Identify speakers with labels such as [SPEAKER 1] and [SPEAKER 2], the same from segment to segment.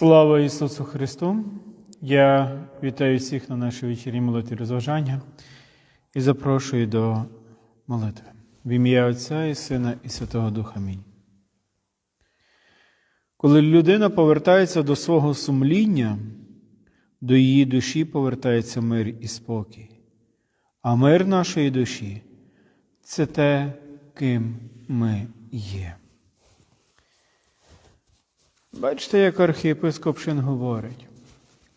[SPEAKER 1] Слава Ісусу Христу! Я вітаю всіх на нашій вечірній молитві розважання і запрошую до молитви. В ім'я Отця і Сина і Святого Духа. Амінь. Коли людина повертається до свого сумління, до її душі повертається мир і спокій. А мир нашої душі це те, ким ми є. Бачите, як архієпископ Шин говорить,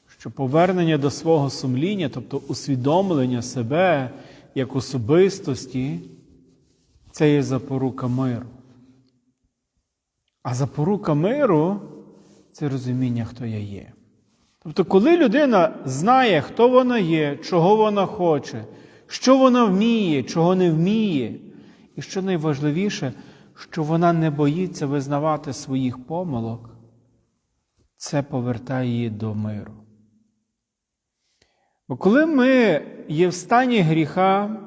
[SPEAKER 1] що повернення до свого сумління, тобто усвідомлення себе як особистості, це є запорука миру. А запорука миру це розуміння, хто я є. Тобто, коли людина знає, хто вона є, чого вона хоче, що вона вміє, чого не вміє, і що найважливіше, що вона не боїться визнавати своїх помилок, це повертає її до миру. Бо коли ми є в стані гріха,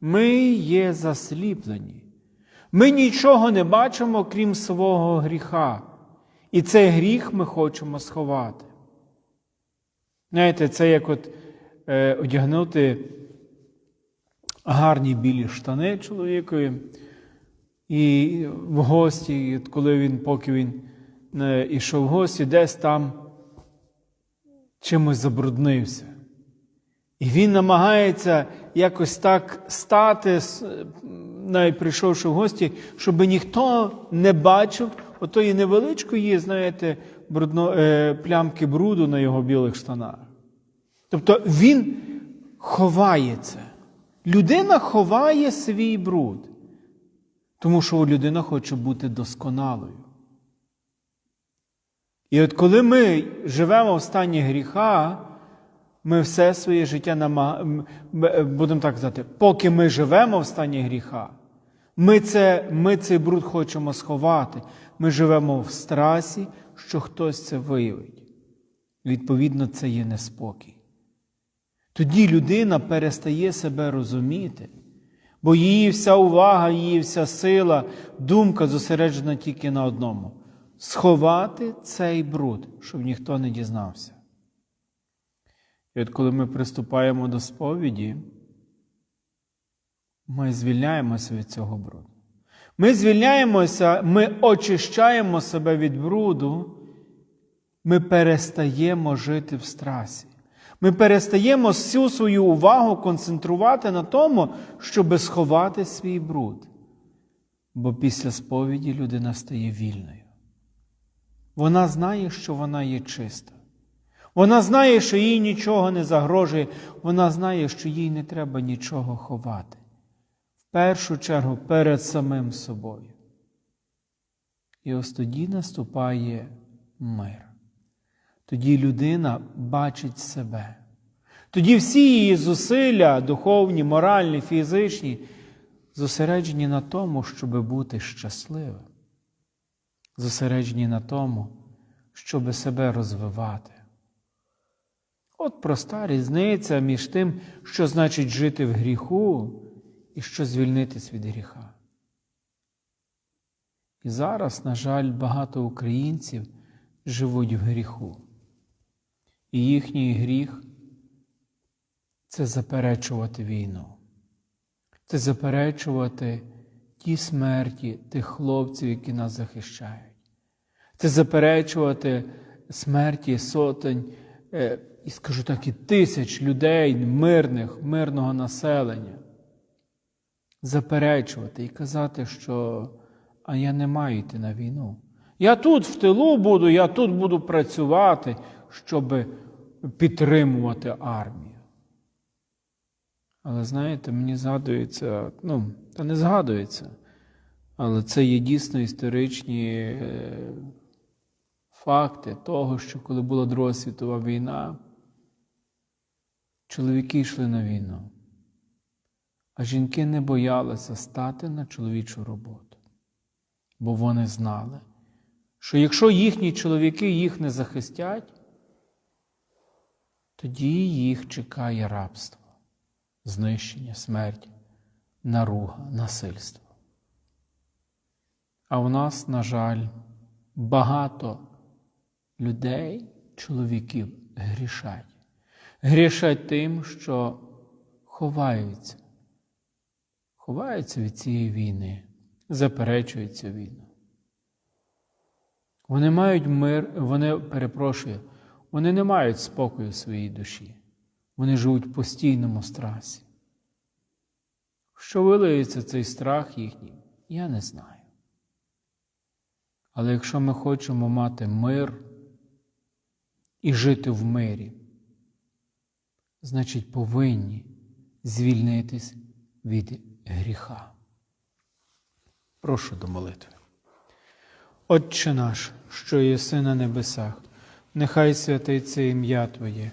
[SPEAKER 1] ми є засліплені. Ми нічого не бачимо, крім свого гріха. І цей гріх ми хочемо сховати. Знаєте, це як от е, одягнути гарні білі штани чоловікові, і в гості, коли він, поки він е, ішов в гості, десь там чимось забруднився. І він намагається якось так стати, навіть прийшовши в гості, щоб ніхто не бачив отої невеличкої, знаєте, брудно, е, плямки бруду на його білих штанах. Тобто він ховає це. Людина ховає свій бруд, тому що людина хоче бути досконалою. І от коли ми живемо в стані гріха, ми все своє життя намаг... будемо так казати, поки ми живемо в стані гріха, ми, це, ми цей бруд хочемо сховати. Ми живемо в страсі, що хтось це виявить. Відповідно, це є неспокій. Тоді людина перестає себе розуміти, бо її вся увага, її вся сила, думка зосереджена тільки на одному сховати цей бруд, щоб ніхто не дізнався. І от коли ми приступаємо до сповіді, ми звільняємося від цього бруду. Ми звільняємося, ми очищаємо себе від бруду, ми перестаємо жити в страсі. Ми перестаємо всю свою увагу концентрувати на тому, щоб сховати свій бруд. Бо після сповіді людина стає вільною. Вона знає, що вона є чиста. Вона знає, що їй нічого не загрожує, вона знає, що їй не треба нічого ховати. В першу чергу перед самим собою. І ось тоді наступає мир. Тоді людина бачить себе. Тоді всі її зусилля, духовні, моральні, фізичні, зосереджені на тому, щоб бути щасливим. Зосереджені на тому, щоб себе розвивати. От проста різниця між тим, що значить жити в гріху і що звільнитись від гріха. І зараз, на жаль, багато українців живуть в гріху. І їхній гріх це заперечувати війну, це заперечувати ті смерті тих хлопців, які нас захищають, це заперечувати смерті сотень і скажу так, і тисяч людей, мирних, мирного населення, заперечувати і казати, що а я не маю йти на війну. Я тут в тилу буду, я тут буду працювати, щоб підтримувати армію. Але знаєте, мені згадується, ну, та не згадується, але це є дійсно історичні е, факти того, що коли була Друга світова війна, Чоловіки йшли на війну, а жінки не боялися стати на чоловічу роботу, бо вони знали, що якщо їхні чоловіки їх не захистять, тоді їх чекає рабство, знищення, смерть, наруга, насильство. А у нас, на жаль, багато людей, чоловіків грішать. Грішать тим, що ховаються, ховаються від цієї війни, заперечують цю війну. Вони мають мир, вони, перепрошую, вони не мають спокою в своїй душі. Вони живуть в постійному страсі. Що вилиється цей страх їхній, я не знаю. Але якщо ми хочемо мати мир і жити в мирі, значить повинні звільнитись від гріха. Прошу до молитви. Отче наш, що єси на небесах, нехай святиться ім'я Твоє,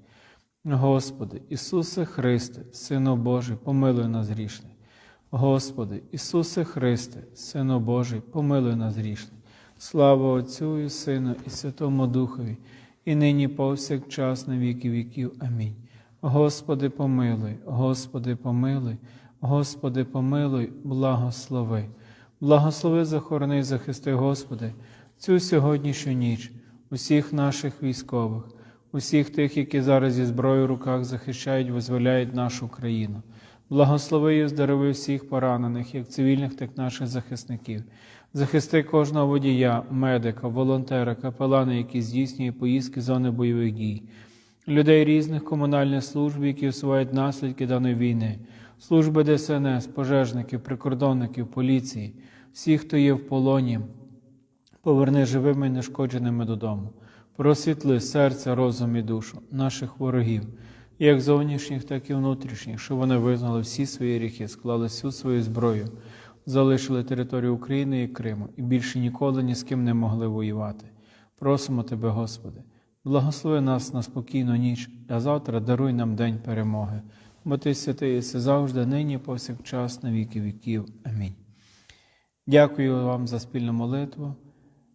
[SPEAKER 1] Господи, Ісусе Христе, Сино Божий, помилуй нас грішних. Господи, Ісусе Христе, Сино Божий, помилуй нас грішних. Слава Отцю і Сину, і Святому Духові, і нині повсякчас на віки віків. Амінь. Господи, помилуй, Господи, помилуй, Господи, помилуй, благослови. Благослови, захорони, захисти, Господи, цю сьогоднішню ніч, усіх наших військових, усіх тих, які зараз зі зброєю в руках захищають, визволяють нашу країну. Благослови і здорови всіх поранених, як цивільних, так і наших захисників. Захисти кожного водія, медика, волонтера, капелана, які здійснює поїздки зони бойових дій, людей різних комунальних служб, які усувають наслідки даної війни, служби ДСНС, пожежників, прикордонників, поліції, всіх, хто є в полоні, поверни живими і нешкодженими додому. Просвітли серця, розум і душу наших ворогів, як зовнішніх, так і внутрішніх, щоб вони визнали всі свої гріхи, склали всю свою зброю, залишили територію України і Криму і більше ніколи ні з ким не могли воювати. Просимо Тебе, Господи, благослови нас на спокійну ніч, а завтра даруй нам день перемоги. Бо Ти святий єси завжди, нині, повсякчас, на віки віків. Амінь. Дякую вам за спільну молитву.